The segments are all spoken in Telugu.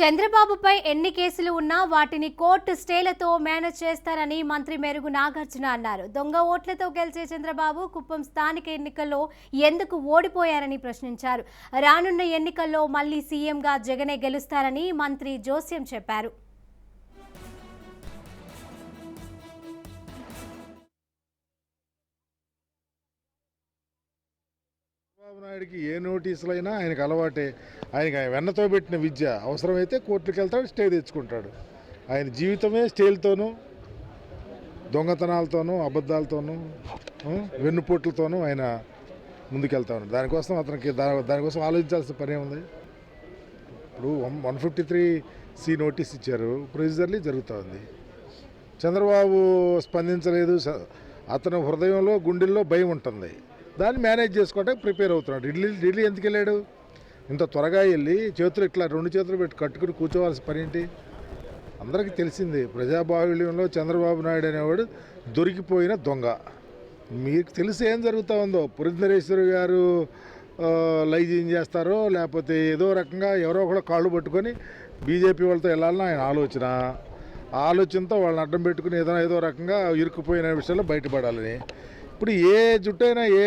చంద్రబాబుపై ఎన్ని కేసులు ఉన్నా వాటిని కోర్టు స్టేలతో మేనేజ్ చేస్తారని మంత్రి మెరుగు నాగార్జున అన్నారు. దొంగ ఓట్లతో గెలిచే చంద్రబాబు కుప్పం స్థానిక ఎన్నికల్లో ఎందుకు ఓడిపోయారని ప్రశ్నించారు. రానున్న ఎన్నికల్లో మళ్ళీ సీఎంగా జగనే గెలుస్తారని మంత్రి జోస్యం చెప్పారు. చంద్రబాబు నాయుడికి ఏ నోటీసులు అయినా ఆయనకు అలవాటే. ఆయనకి ఆయన వెన్నతో పెట్టిన విద్య అవసరమైతే కోర్టుకి వెళ్తాడు స్టే తెచ్చుకుంటాడు. ఆయన జీవితమే స్టేల్తోనూ దొంగతనాలతోనూ అబద్ధాలతోనూ వెన్నుపోట్లతోనూ ఆయన ముందుకెళ్తా ఉన్నాడు. దానికోసం అతనికి దానికోసం ఆలోచించాల్సిన పని ఏముంది? ఇప్పుడు one fifty three C notice ఇచ్చారు. ప్రొసీజర్లీ జరుగుతుంది చంద్రబాబు స్పందించలేదు. స- అతను హృదయంలో గుండెల్లో భయం ఉంటుంది. దాన్ని మేనేజ్ చేసుకోవడానికి ప్రిపేర్ అవుతున్నాడు. ఢిల్లీ ఢిల్లీ ఎందుకు వెళ్ళాడు? ఇంత త్వరగా వెళ్ళి చేతులు ఇట్లా రెండు చేతులు పెట్టి కట్టుకుని కూర్చోవాల్సిన పని ఏంటి? అందరికీ తెలిసింది ప్రజాబాహుళ్యంలో చంద్రబాబు నాయుడు అనేవాడు దొరికిపోయిన దొంగ. మీకు తెలిసి ఏం జరుగుతూ ఉందో? పురంధరేశ్వరి గారు లైజీన్ లైజింగ్ చేస్తారో లేకపోతే ఏదో రకంగా ఎవరో ఒకళ్ళు కాళ్ళు పట్టుకొని బీజేపీ వాళ్ళతో వెళ్ళాలని ఆయన ఆలోచన. ఆలోచనతో వాళ్ళని అడ్డం పెట్టుకుని ఏదో ఏదో రకంగా ఇరుక్కుపోయిన విషయంలో బయటపడాలని. ఇప్పుడు ఏ జుట్టైనా ఏ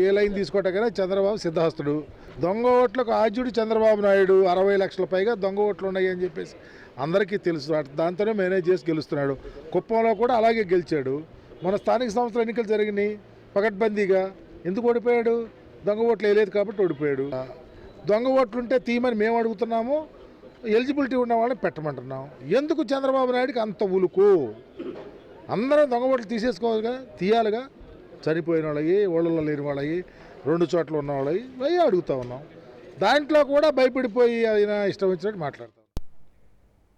ఏ- లైన్ తీసుకోవటాకైనా చంద్రబాబు సిద్ధహస్తుడు. దొంగ ఓట్లకు ఆద్యుడు చంద్రబాబు నాయుడు అరవై లక్షల పైగా దొంగ ఓట్లు ఉన్నాయి అని చెప్పేసి అందరికీ తెలుసు. దాంతోనే మేనేజ్ చేసి గెలుస్తున్నాడు. కుప్పంలో కూడా అలాగే గెలిచాడు. మన స్థానిక సంస్థల ఎన్నికలు జరిగినాయి. పకడ్బందీగా. ఎందుకు ఓడిపోయాడు? దొంగ ఓట్లు వేయలేదు కాబట్టి ఓడిపోయాడు. దొంగ ఓట్లుంటే తీయమని మేము అడుగుతున్నాము. ఎలిజిబిలిటీ ఉన్న వాళ్ళని పెట్టమంటున్నాం. ఎందుకు చంద్రబాబు నాయుడికి అంత ఉలుకు? అందరం దొంగ ఓట్లు తీసేసుకోవాలిగా తీయాలిగా. చనిపోయిన వాళ్ళవి ఓళ్ళలో లేని వాళ్ళవి రెండు చోట్ల ఉన్న వాళ్ళవి అవి అడుగుతా ఉన్నాం. దాంట్లో కూడా భయపడిపోయి ఆయన ఇష్టం వచ్చినట్టు మాట్లాడతాం